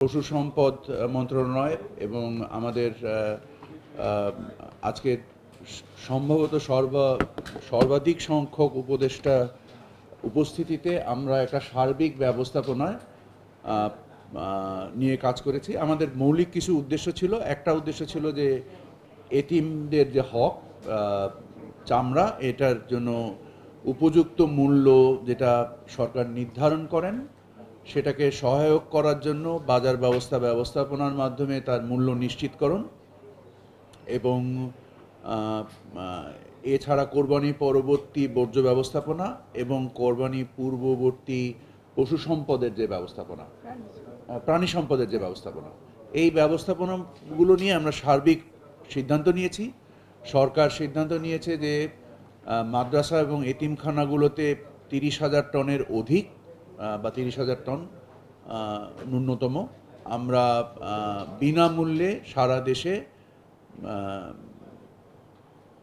পশু সম্পদ মন্ত্রণালয় এবং আমাদের আজকে সম্ভবত সর্বা, সর্বাধিক সংখ্যক উপদেষ্টা উপস্থিতিতে আমরা একটা সার্বিক ব্যবস্থাপনায় নিয়ে কাজ করেছি। আমাদের মৌলিক কিছু উদ্দেশ্য ছিল। একটা উদ্দেশ্য ছিল যে এতিমদের যে হক চামড়া, এটার জন্য উপযুক্ত মূল্য যেটা সরকার নির্ধারণ করেন। সেটাকে সহায়ক করার জন্য বাজার ব্যবস্থা ব্যবস্থাপনার মাধ্যমে তার মূল্য নিশ্চিতকরণ এবং এছাড়া কোরবানি পরবর্তী বর্জ্য ব্যবস্থাপনা এবং কোরবানি পূর্ববর্তী পশু সম্পদের যে ব্যবস্থাপনা প্রাণী সম্পদের যে ব্যবস্থাপনা, এই ব্যবস্থাপনাগুলো নিয়ে আমরা সার্বিক সিদ্ধান্ত নিয়েছি। সরকার সিদ্ধান্ত নিয়েছে যে মাদ্রাসা এবং এতিমখানাগুলোতে তিরিশ হাজার টনের অধিক বা তিরিশ হাজার টন ন্যূনতম। আমরা বিনামূল্যে সারা দেশে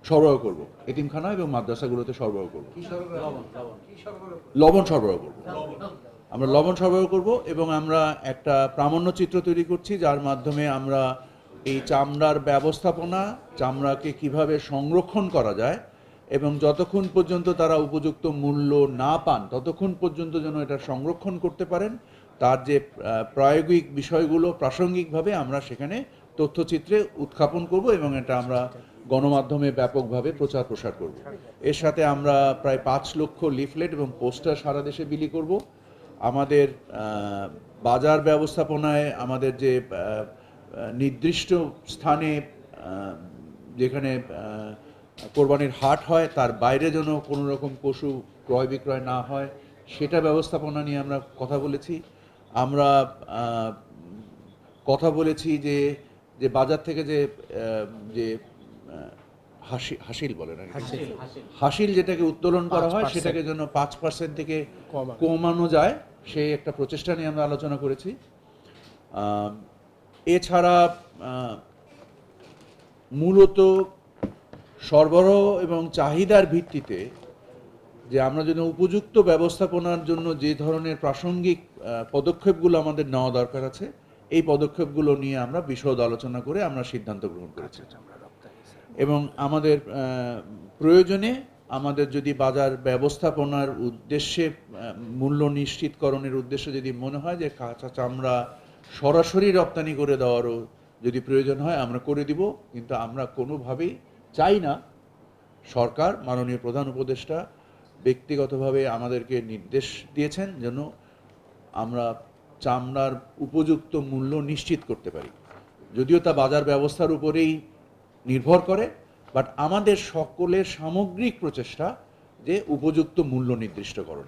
সরবরাহ করব। এতিমখানা এবং মাদ্রাসাগুলোতে সরবরাহ করব। লবণ সরবরাহ করব? আমরা লবণ সরবরাহ করব এবং আমরা একটা প্রামাণ্য চিত্র তৈরি করছি যার মাধ্যমে আমরা এই চামড়ার ব্যবস্থাপনা চামড়াকে কীভাবে সংরক্ষণ করা যায় এবং যতক্ষণ পর্যন্ত তারা উপযুক্ত মূল্য না পান, ততক্ষণ পর্যন্ত যেন এটা সংরক্ষণ করতে পারেন, তার যে প্রায়োগিক বিষয়গুলো প্রাসঙ্গিকভাবে আমরা সেখানে তথ্যচিত্রে উত্থাপন করব এবং এটা আমরা গণমাধ্যমে ব্যাপকভাবে প্রচার প্রসার করব। এর সাথে আমরা প্রায় পাঁচ লক্ষ লিফলেট এবং পোস্টার সারা দেশে বিলি করব। আমাদের বাজার ব্যবস্থাপনায় আমাদের যে নির্দিষ্ট স্থানে যেখানে কোরবানির হাট হয় তার বাইরে যেন কোনো রকম পশু ক্রয় বিক্রয় না হয় সেটা ব্যবস্থাপনা নিয়ে আমরা কথা বলেছি। আমরা কথা বলেছি যে যে বাজার থেকে যে যে হাসি হাসিল বলে না হাসিল যেটাকে উত্তোলন করা হয় সেটাকে যেন পাঁচ পার্সেন্ট থেকে কমানো যায়। সেই একটা প্রচেষ্টা নিয়ে আমরা আলোচনা করেছি। এছাড়া মূলত সরবরাহ এবং চাহিদার ভিত্তিতে যে আমরা যেন উপযুক্ত ব্যবস্থাপনার জন্য যে ধরনের প্রাসঙ্গিক পদক্ষেপগুলো আমাদের নেওয়া দরকার আছে এই পদক্ষেপগুলো নিয়ে আমরা বিশদ আলোচনা করে আমরা সিদ্ধান্ত গ্রহণ করেছি। এবং আমাদের প্রয়োজনে আমাদের যদি বাজার ব্যবস্থাপনার উদ্দেশ্যে মূল্য নিশ্চিতকরণের উদ্দেশ্যে যদি মনে হয় যে কাঁচা চামড়া সরাসরি রপ্তানি করে দেওয়ারও যদি প্রয়োজন হয় আমরা করে দিব। কিন্তু আমরা কোনোভাবেই চাই না সরকার, মাননীয় প্রধান উপদেষ্টা ব্যক্তিগতভাবে আমাদেরকে নির্দেশ দিয়েছেন যেন আমরা চামড়ার উপযুক্ত মূল্য নিশ্চিত করতে পারি। যদিও তা বাজার ব্যবস্থার উপরেই নির্ভর করে, বাট আমাদের সকলের সামগ্রিক প্রচেষ্টা যে উপযুক্ত মূল্য নির্দিষ্টকরণ।